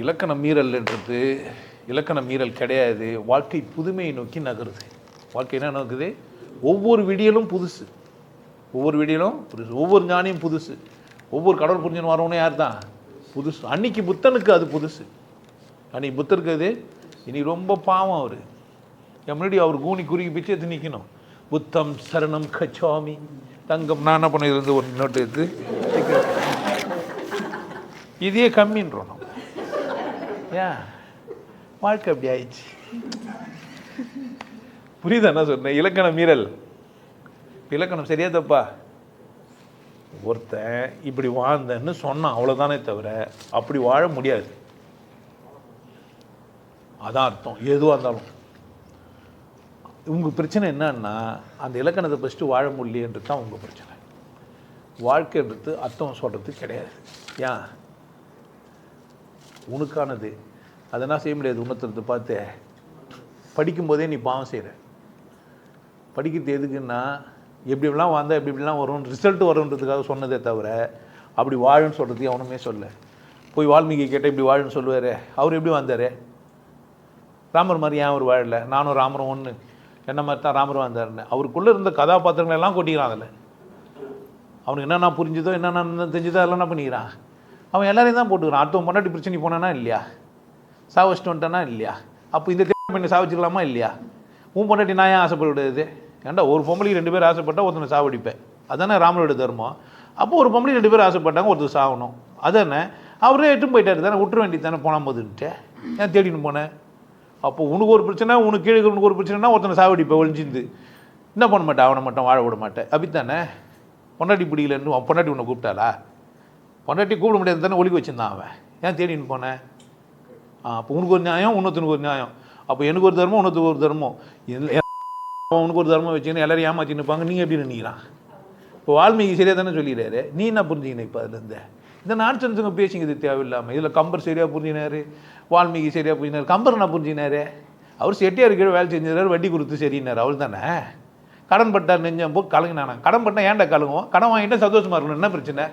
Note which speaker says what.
Speaker 1: இலக்கண மீறல்ன்றது இலக்கண மீறல் கிடையாது. வாழ்க்கை புதுமையை நோக்கி நகருது. வாழ்க்கை என்ன நோக்குது? ஒவ்வொரு விடியலும் புதுசு. ஒவ்வொரு விடியலும் புதுசு. ஒவ்வொரு ஞானியும் புதுசு. ஒவ்வொரு கடவுள் புரிஞ்சன் வரவனும் யார் தான் புதுசு. அன்னைக்கு புத்தனுக்கு அது புதுசு. அன்னைக்கு புத்தருக்கு அது இனி ரொம்ப பாவம் அவர். என் முன்னாடி அவர் கூனி குறுகி பிச்சு எடுத்து நிற்கணும் புத்தம் சரணம் கச்சாமி. தங்கம் நான் என்ன பண்ண இருந்து ஒரு நோட்டு எடுத்து இதையே கம்மின்றோம் நம்ம ஏன் வாழ்க்கை அப்படி ஆயிடுச்சு. புரியுதா என்ன சொன்னேன். இலக்கண மீறல். இலக்கணம் சரியா தப்பா? ஒருத்தன் இப்படி வாழ்ந்தன்னு சொன்னான் அவ்வளோதானே தவிர அப்படி வாழ முடியாது. அதான் அர்த்தம். எதுவாக இருந்தாலும். உங்கள் பிரச்சனை என்னன்னா அந்த இலக்கணத்தை ஃபஸ்ட்டு வாழ முடியலன்றது தான் உங்கள் பிரச்சனை. வாழ்க்கைன்றது அர்த்தம் சொல்கிறது கிடையாது. ஏன் உனக்கானது. அதெல்லாம் செய்ய முடியாது உணர்த்துறது பார்த்து. படிக்கும்போதே நீ பாவம் செய்கிற படிக்கிறது எதுக்குன்னா எப்படி இப்படிலாம் வந்தால் எப்படி இப்படிலாம் வரும் ரிசல்ட் வரும்ன்றதுக்காக சொன்னதே தவிர அப்படி வாழுன்னு சொல்கிறதுக்கு அவனுமே சொல்ல. போய் வால்மீகி கேட்டால் இப்படி வாழுன்னு சொல்லுவார். அவர் எப்படி வந்தார் ராமர் மாதிரி ஏன் அவர் வாழலை? நானும் ராமரும் ஒன்று என்ன மாதிரி தான் ராமர் வந்தார்னு அவருக்குள்ளே இருந்த கதாபாத்திரங்கள் எல்லாம் கொட்டிக்கிறான் அதில். அவனுக்கு என்னென்ன புரிஞ்சுதோ என்னென்ன தெரிஞ்சுதோ அதெல்லாம் என்ன பண்ணிக்கிறான்? அவன் எல்லாரையும் தான் போட்டுக்கிறான். அடுத்தவன் பொண்டாட்டி பிரச்சனை போனானா இல்லையா? சாவச்சிட்டு வந்துட்டானா இல்லையா? அப்போ இந்த பண்ணி சாவச்சிக்கலாமா இல்லையா? உன் பொண்டாட்டி நான் ஏன் ஆசைப்படுறது ஏன்டா ஒரு பொம்பளைக்கு ரெண்டு பேர் ஆசைப்பட்டா ஒருத்தனை சாவடிப்பேன் அதானே ராமரோட தர்மம். அப்போ ஒரு பொம்பளைக்கு ரெண்டு பேர் ஆசைப்பட்டாங்க ஒருத்தர் சாகணும் அதானே? அவரே எட்டும் போயிட்டாரு தானே? விட்டுற வேண்டியது தானே போனால் போதுன்ட்டு ஏன் தேடின்னு போனேன் அப்போ உனக்கு ஒரு பிரச்சனை உனக்கு கீழே உனக்கு ஒரு பிரச்சனைனா ஒருத்தனை சாவடிப்பேன் ஒழிஞ்சிருந்து என்ன பண்ண மாட்டேன் அவனை மட்டும் வாழ விட மாட்டேன் அப்படித்தானே பொண்டாட்டி பிடிக்கலன்னு பொண்டாட்டி உன்னை கூப்பிட்டாளா? பொண்டாட்டி கூப்பிட முடியாது தானே ஒழிக்க வச்சிருந்தான் அவன். ஏன் தேடின்னு போனேன் அப்போ உனக்கு ஒரு நியாயம் இன்னொருத்தனுக்கு ஒரு நியாயம். அப்போ எனக்கு ஒரு தர்மம் இன்னொருத்தருக்கு ஒரு தர்மம். உனக்கு ஒரு தர்மம் வச்சுன்னு எல்லாரும் ஏமாற்றி நிற்பாங்க நீங்கள் எப்படி நினைக்கிறான்? இப்போ வால்மீகி சரியாக தானே சொல்லிடுறாரு. நீ என்ன புரிஞ்சுக்கணும் இப்போ அதுலேருந்து இந்த நான்சன்ஸுங்க பேசிங்கிறது தேவையில்லாமல் இதில் கம்பர் சரியாக புரிஞ்சினாரு வால்மீகி சரியாக புரிஞ்சினார் கம்பர் என்ன புரிஞ்சினாரு அவர் செட்டியார் கீழே வேலை செஞ்சிருந்தார் வட்டி கொடுத்து சரினார் அவள் தானே? கடன் பட்டார் நெஞ்சம் போ கலங்கினானா? கடன் பட்டால் ஏன்டா கலங்குவோம் கடன் வாங்கிட்டா சந்தோஷமாக இருக்கணும் என்ன பிரச்சனை?